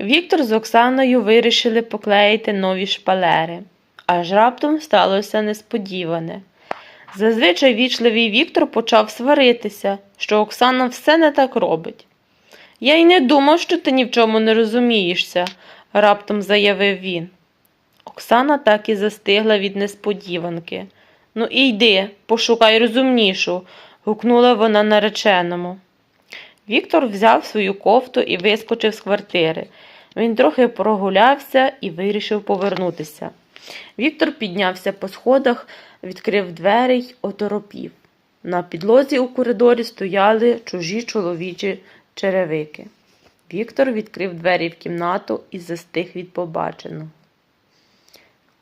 Віктор з Оксаною вирішили поклеїти нові шпалери, аж раптом сталося несподіване. Зазвичай вічливий Віктор почав сваритися, що Оксана все не так робить. Я й не думав, що ти ні в чому не розумієшся, раптом заявив він. Оксана так і застигла від несподіванки. Ну, і йди, пошукай розумнішу, гукнула вона нареченому. Віктор взяв свою кофту і вискочив з квартири. Він трохи прогулявся і вирішив повернутися. Віктор піднявся по сходах, відкрив двері й оторопів. На підлозі у коридорі стояли чужі чоловічі черевики. Віктор відкрив двері в кімнату і застиг від побаченого.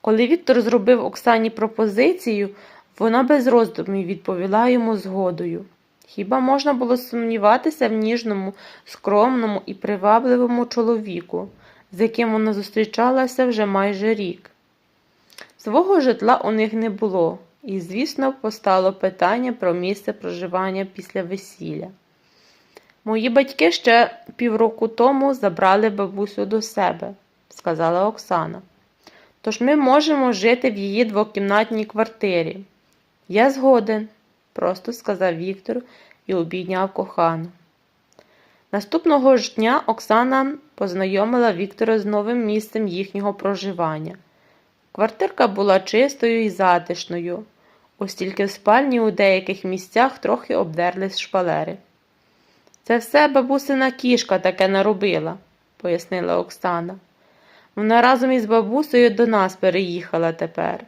Коли Віктор зробив Оксані пропозицію, вона без роздумів відповіла йому згодою. Хіба можна було сумніватися в ніжному, скромному і привабливому чоловіку, з яким вона зустрічалася вже майже рік? Свого житла у них не було, і, звісно, постало питання про місце проживання після весілля. Мої батьки ще півроку тому забрали бабусю до себе, сказала Оксана. Тож ми можемо жити в її двокімнатній квартирі. Я згоден, просто сказав Віктор і обійняв кохану. Наступного ж дня Оксана познайомила Віктора з новим місцем їхнього проживання. Квартирка була чистою і затишною, ось тільки в спальні у деяких місцях трохи обдерлись шпалери. Це все бабусина кішка таке наробила, пояснила Оксана. Вона разом із бабусею до нас переїхала тепер.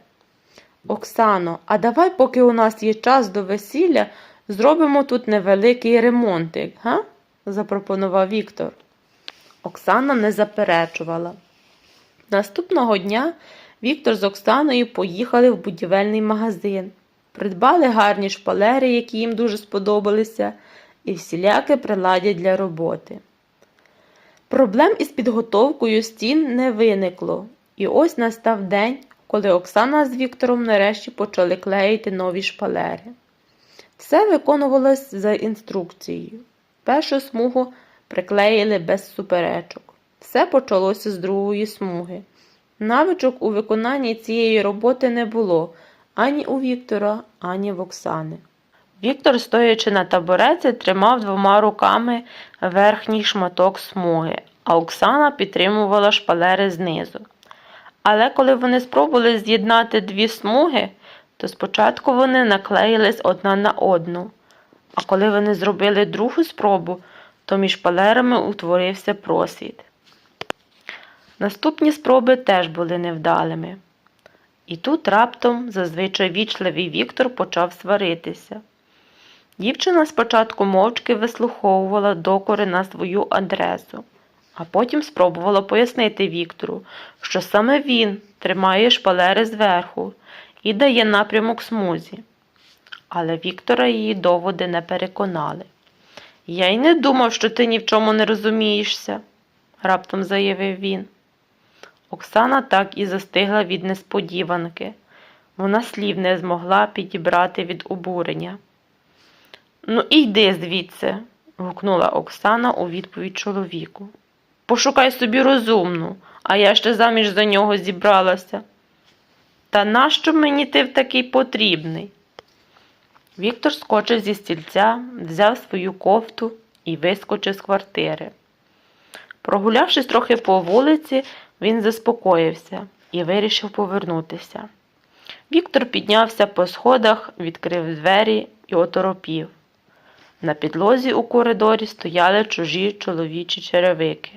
Оксано, а давай, поки у нас є час до весілля, зробимо тут невеликий ремонтик, га? запропонував Віктор. Оксана не заперечувала. Наступного дня Віктор з Оксаною поїхали в будівельний магазин, придбали гарні шпалери, які їм дуже сподобалися, і всіляке приладдя для роботи. Проблем із підготовкою стін не виникло, і ось настав день, коли Оксана з Віктором нарешті почали клеїти нові шпалери. Все виконувалось за інструкцією. Першу смугу приклеїли без суперечок. Все почалося з другої смуги. Навичок у виконанні цієї роботи не було ані у Віктора, ані в Оксани. Віктор, стоячи на табуреці, тримав двома руками верхній шматок смуги, а Оксана підтримувала шпалери знизу. Але коли вони спробували з'єднати дві смуги, то спочатку вони наклеїлись одна на одну, а коли вони зробили другу спробу, то між шпалерами утворився просвіт. Наступні спроби теж були невдалими. І тут раптом зазвичай вічливий Віктор почав сваритися. Дівчина спочатку мовчки вислуховувала докори на свою адресу, а потім спробувала пояснити Віктору, що саме він тримає шпалери зверху і дає напрямок смузі. Але Віктора її доводи не переконали. Я й не думав, що ти ні в чому не розумієшся, раптом заявив він. Оксана так і застигла від несподіванки. Вона слів не змогла підібрати від обурення. Ну, і йди звідси, гукнула Оксана у відповідь чоловіку. Пошукай собі розумну, а я ще заміж за нього зібралася. Та нащо мені ти в такий потрібний? Віктор скочив зі стільця, взяв свою кофту і вискочив з квартири. Прогулявшись трохи по вулиці, він заспокоївся і вирішив повернутися. Віктор піднявся по сходах, відкрив двері і оторопів. На підлозі у коридорі стояли чужі чоловічі черевики.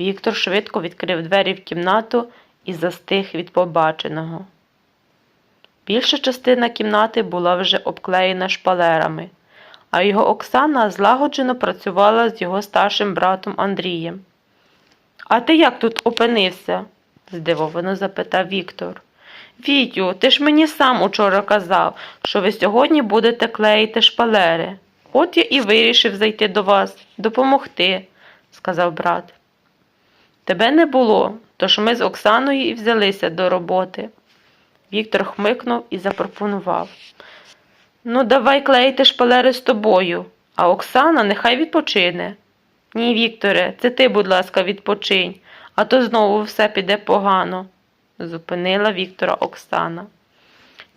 Віктор швидко відкрив двері в кімнату і застиг від побаченого. Більша частина кімнати була вже обклеєна шпалерами, а його Оксана злагоджено працювала з його старшим братом Андрієм. А ти як тут опинився? здивовано запитав Віктор. Вітю, ти ж мені сам учора казав, що ви сьогодні будете клеїти шпалери. От я і вирішив зайти до вас, допомогти, сказав брат. Тебе не було, тож ми з Оксаною і взялися до роботи. Віктор хмикнув і запропонував. Ну, давай клеїти шпалери з тобою, а Оксана нехай відпочине. Ні, Вікторе, це ти, будь ласка, відпочинь, а то знову все піде погано, зупинила Віктора Оксана.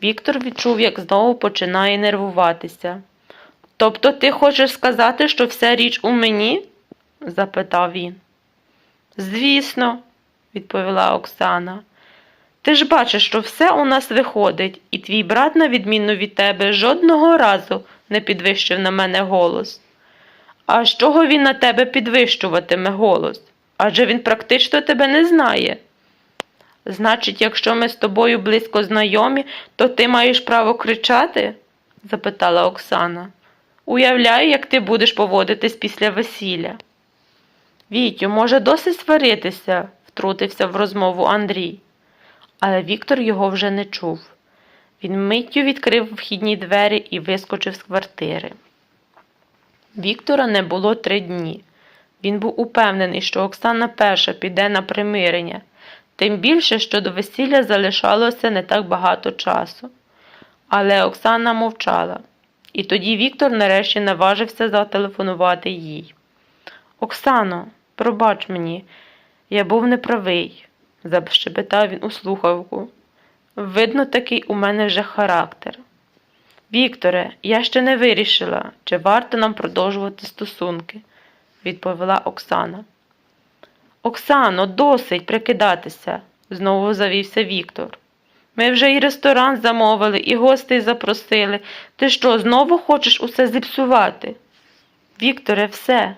Віктор відчув, як знову починає нервуватися. Тобто ти хочеш сказати, що вся річ у мені? запитав він. Звісно, відповіла Оксана. Ти ж бачиш, що все у нас виходить, і твій брат, на відміну від тебе, жодного разу не підвищив на мене голос. А з чого він на тебе підвищуватиме голос? Адже він практично тебе не знає. Значить, якщо ми з тобою близько знайомі, то ти маєш право кричати? запитала Оксана. Уявляю, як ти будеш поводитись після весілля. Вітю, може, досить сваритися, втрутився в розмову Андрій. Але Віктор його вже не чув. Він миттю відкрив вхідні двері і вискочив з квартири. Віктора не було три дні. Він був упевнений, що Оксана перша піде на примирення, тим більше, що до весілля залишалося не так багато часу. Але Оксана мовчала, і тоді Віктор нарешті наважився зателефонувати їй. Оксано, пробач мені, я був неправий, защебетав він у слухавку. Видно, такий у мене вже характер. Вікторе, я ще не вирішила, чи варто нам продовжувати стосунки, відповіла Оксана. Оксано, досить прикидатися, знову завівся Віктор. Ми вже і ресторан замовили, і гостей запросили. Ти що, знову хочеш усе зіпсувати? Вікторе, все,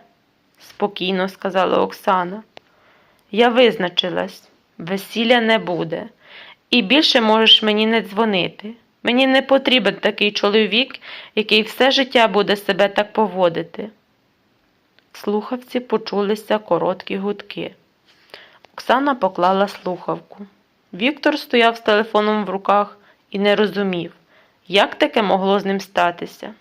спокійно сказала Оксана. Я визначилась, весілля не буде, і більше можеш мені не дзвонити. Мені не потрібен такий чоловік, який все життя буде себе так поводити. В слухавці почулися короткі гудки. Оксана поклала слухавку. Віктор стояв з телефоном в руках і не розумів, як таке могло з ним статися.